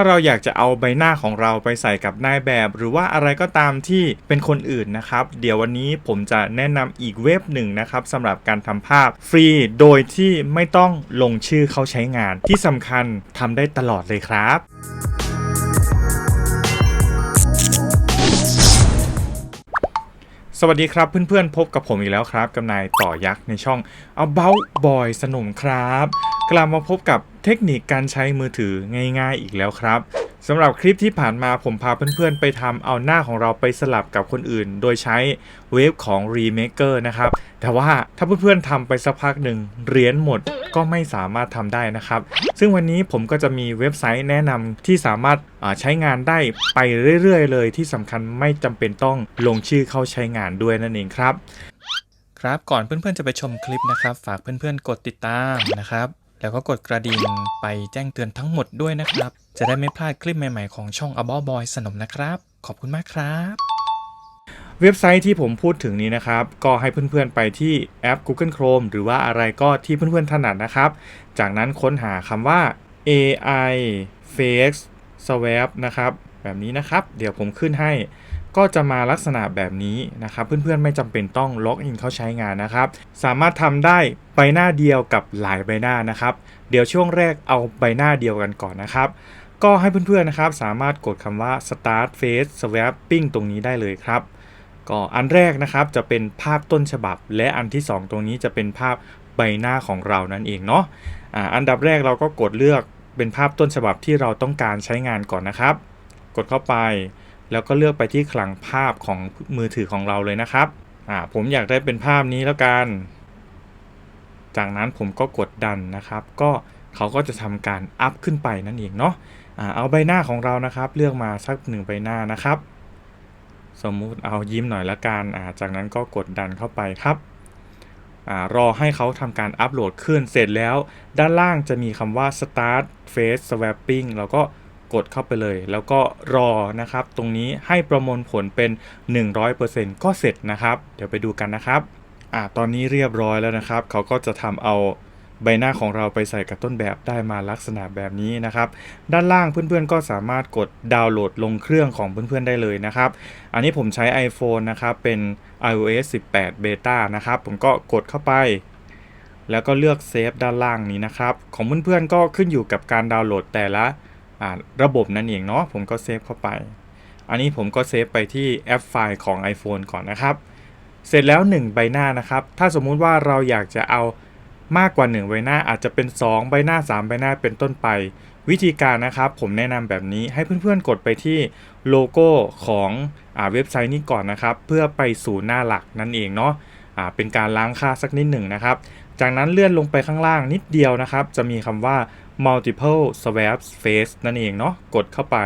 ถ้าเราอยากจะเอาใบหน้าของเราไปใส่กับนายแบบ หรือว่าอะไรก็ตามที่เป็นคนอื่นนะครับ เดี๋ยววันนี้ผมจะแนะนำอีกเว็บหนึ่งนะครับสำหรับการทำภาพฟรี โดยที่ไม่ต้องลงชื่อเข้าใช้งาน ที่สำคัญทำได้ตลอดเลยครับ สวัสดีครับเพื่อนๆพบกับผมอีกแล้วครับกับนายต่อยักษ์ในช่อง About Boy สนุมครับ กลับมาพบกับเทคนิคการใช้มือถือง่ายๆอีกแล้วครับ สำหรับคลิปที่ผ่านมาผมพาเพื่อนๆ ไปทำเอาหน้าของเราไปสลับกับคนอื่น โดยใช้เวฟของ Remaker นะครับ แต่ว่าถ้าเพื่อนๆทำไปสักพักหนึ่งเหรียญหมดก็ไม่สามารถทำได้นะครับ ซึ่งวันนี้ผมก็จะมีเว็บไซต์แนะนำที่สามารถใช้งานได้ไปเรื่อยๆ เลยที่สำคัญไม่จำเป็นต้องลงชื่อเข้าใช้งานด้วยนั่นเองครับ ครับก่อนเพื่อนๆจะไปชมคลิปนะครับ ฝากเพื่อนๆกดติดตามนะครับ แล้วก็กดกระดิ่งไปแจ้งเตือนทั้งหมดด้วยนะครับ จะได้ไม่พลาดคลิปใหม่ๆของช่อง a b o Boy สนมนะครับ ขอบคุณมากครับ เว็บไซต์ที่ผมพูดถึงนี้นะครับ ก็ให้เพื่อนๆไปที่แอป Google Chrome หรือว่าอะไรก็ที่เพื่อนๆถนัดนะครับ จากนั้นค้นหาคำว่า AI Face Swap นะครับ แบบนี้นะครับ เดี๋ยวผมขึ้นให้ ก็จะมาลักษณะแบบนี้นะครับ เพื่อนๆไม่จำเป็นต้องล็อกอินเข้าใช้งานนะครับ สามารถทำได้ใบหน้าเดียวกับหลายใบหน้านะครับ เดี๋ยวช่วงแรกเอาใบหน้าเดียวกันก่อนนะครับก็ให้เพื่อนๆนะครับสามารถกดคำว่า start face swapping ตรงนี้ได้เลยครับ ก็อันแรกนะครับจะเป็นภาพต้นฉบับ และอันที่ 2 ตรงนี้จะเป็นภาพใบหน้าของเรานั่นเองเนาะอ่าอันดับแรกเราก็กดเลือกเป็นภาพต้นฉบับที่เราต้องการใช้งานก่อนนะครับ กดเข้าไป แล้วก็เลือกไปที่คลังภาพของมือถือของเราเลยนะครับอ่าผมอยากได้เป็นภาพนี้แล้วกัน จากนั้นผมก็กดดันนะครับ ก็เขาก็จะทำการอัพขึ้นไปนั่นเองเนาะอ่าเอาใบหน้าของเรานะครับ เลือกมาสักหนึ่งใบหน้านะครับ สมมุติเอายิ้มหน่อยละกันอ่าจากนั้นก็กดดันเข้าไปครับอารอให้เขาทำการอัปโหลดขึ้นเสร็จแล้ว ด้านล่างจะมีคำว่า start face swapping เราก็ กดเข้าไปเลย แล้วก็รอนะครับ ตรงนี้ให้ประมวลผลเป็น 100%ก็เสร็จนะครับ เดี๋ยวไปดูกันนะครับอ่าตอนนี้เรียบร้อยแล้วนะครับ เขาก็จะทำเอาใบหน้าของเราไปใส่กับต้นแบบได้มาลักษณะแบบนี้นะครับ ด้านล่างเพื่อนๆก็สามารถกดดาวน์โหลดลงเครื่องของเพื่อนๆได้เลยนะครับ อันนี้ผมใช้ iPhone นะครับ เป็น iOS 18 Beta นะครับ ผมก็กดเข้าไป แล้วก็เลือกเซฟด้านล่างนี้นะครับ ของเพื่อนๆก็ขึ้นอยู่กับการดาวน์โหลดแต่ละ ระบบนั่นเองเนาะผมก็เซฟเข้าไป อันนี้ผมก็เซฟไปที่แอปไฟล์ของ iPhone ก่อนนะครับ เสร็จแล้ว 1 ใบหน้านะครับ ถ้าสมมุติว่าเราอยากจะเอามากกว่า 1 ใบหน้าอาจจะเป็น 2 ใบหน้า 3 ใบหน้าเป็นต้นไป วิธีการนะครับผมแนะนำแบบนี้ให้เพื่อนๆกดไปที่โลโก้ของอเว็บไซต์นี้ก่อนนะครับ เพื่อไปสู่หน้าหลักนั่นเองเนาะเป็นการล้างค่าสักนิดหนึ่งนะครับ จากนั้นเลื่อนลงไปข้างล่างนิดเดียวนะครับ จะมีคำว่า multiple swap face นั่นเองเนาะกดเข้าไป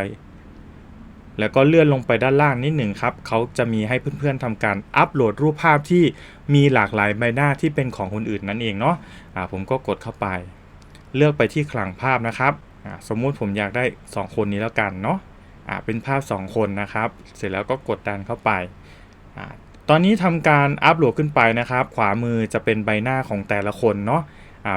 แล้วก็เลื่อนลงไปด้านล่างนิดหนึ่งครับเขาจะมีให้เพื่อนๆทำการอัปโหลดรูปภาพที่มีหลากหลายใบหน้าที่เป็นของคนอื่นนั่นเองเนาะอ่าผมก็กดเข้าไป เลือกไปที่คลังภาพนะครับสมมุติผมอยากได้ 2 คนนี้แล้วกันเนาะอ่าเป็นภาพ 2 คนนะครับ เสร็จแล้วก็กดดันเข้าไป ตอนนี้ทำการอัปโหลดขึ้นไปนะครับ ขวามือจะเป็นใบหน้าของแต่ละคนเนาะ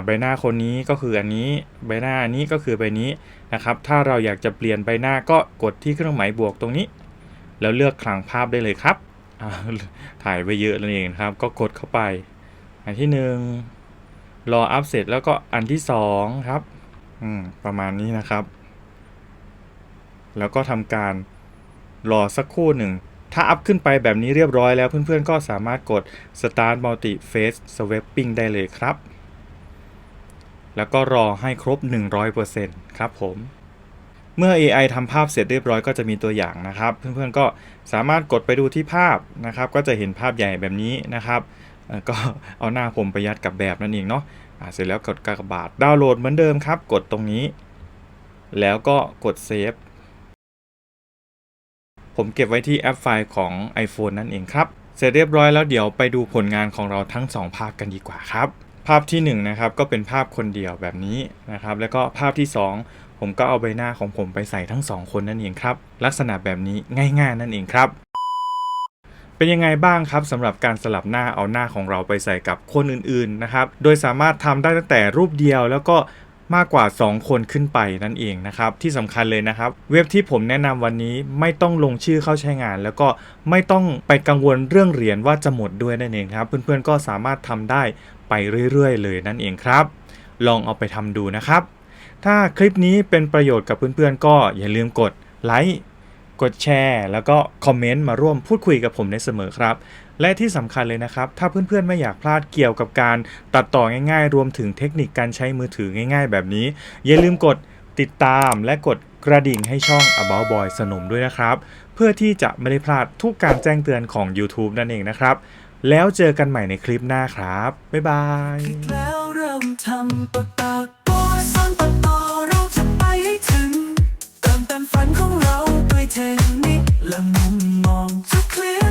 ใบหน้าคนนี้ก็คืออันนี้ใบหน้าอันนี้ก็คือใบนี้นะครับ ถ้าเราอยากจะเปลี่ยนใบหน้าก็กดที่เครื่องหมายบวกตรงนี้ แล้วเลือกคลังภาพได้เลยครับถ่ายไปเยอะแล้วเองนะครับ ก็กดเข้าไป อันที่หนึ่งรออัพเสร็จแล้วก็อันที่สองครับประมาณนี้นะครับ แล้วก็ทำการรอสักครู่หนึ่ง ถ้าอัพขึ้นไปแบบนี้เรียบร้อยแล้วเพื่อนๆ ก็สามารถกด start multi face swapping ได้เลยครับ แล้วก็รอให้ครบ 100%ครับผมเมื่อ AI ทำภาพเสร็จเรียบร้อยก็จะมีตัวอย่างนะครับ เพื่อนๆก็สามารถกดไปดูที่ภาพนะครับ ก็จะเห็นภาพใหญ่แบบนี้นะครับ ก็เอาหน้าผมไปยัดกับแบบนั่นเองเนาะอ่าเสร็จแล้วกดกากบาทดาวน์โหลดเหมือนเดิมครับ กดตรงนี้ แล้วก็กดเซฟ ผมเก็บไว้ที่แอปไฟล์ของ iPhone นั่นเองครับ เสร็จเรียบร้อยแล้วเดี๋ยวไปดูผลงานของเราทั้ง 2 ภาพกันดีกว่าครับ ภาพที่1นะครับก็เป็นภาพคนเดียวแบบนี้นะครับ แล้วก็ภาพที่ 2 ผมก็เอาใบหน้าของผมไปใส่ทั้ง 2 คนนั่นเองครับ ลักษณะแบบนี้ง่าย ๆ นั่นเองครับเป็นยังไงบ้างครับสำหรับการสลับหน้าเอาหน้าของเราไปใส่กับคนอื่นๆนะครับ โดยสามารถทำได้ตั้งแต่รูปเดียวแล้วก็ มากกว่า 2 คนขึ้นไปนั่นเองนะครับ ที่สำคัญเลยนะครับ เว็บที่ผมแนะนำวันนี้ไม่ต้องลงชื่อเข้าใช้งาน แล้วก็ไม่ต้องไปกังวลเรื่องเหรียญว่าจะหมดด้วยนั่นเองครับ เพื่อนๆก็สามารถทำได้ไปเรื่อยๆ เลยนั่นเองครับ ลองเอาไปทำดูนะครับ ถ้าคลิปนี้เป็นประโยชน์กับเพื่อนๆ ก็อย่าลืมกดไลค์ กดแชร์ แล้วก็คอมเมนต์มาร่วมพูดคุยกับผมได้เสมอครับ และที่สำคัญเลยนะครับ ถ้าเพื่อนๆไม่อยากพลาดเกี่ยวกับการตัดต่อง่าย ๆ รวมถึงเทคนิคการใช้มือถือง่าย ๆ แบบนี้ อย่าลืมกดติดตามและกดกระดิ่งให้ช่อง About Boy สนมด้วยนะครับ เพื่อที่จะไม่ได้พลาดทุกการแจ้งเตือนของ YouTube นั่นเองนะครับ แล้วเจอกันใหม่ในคลิปหน้าครับ บ๊ายบาย mom to clear.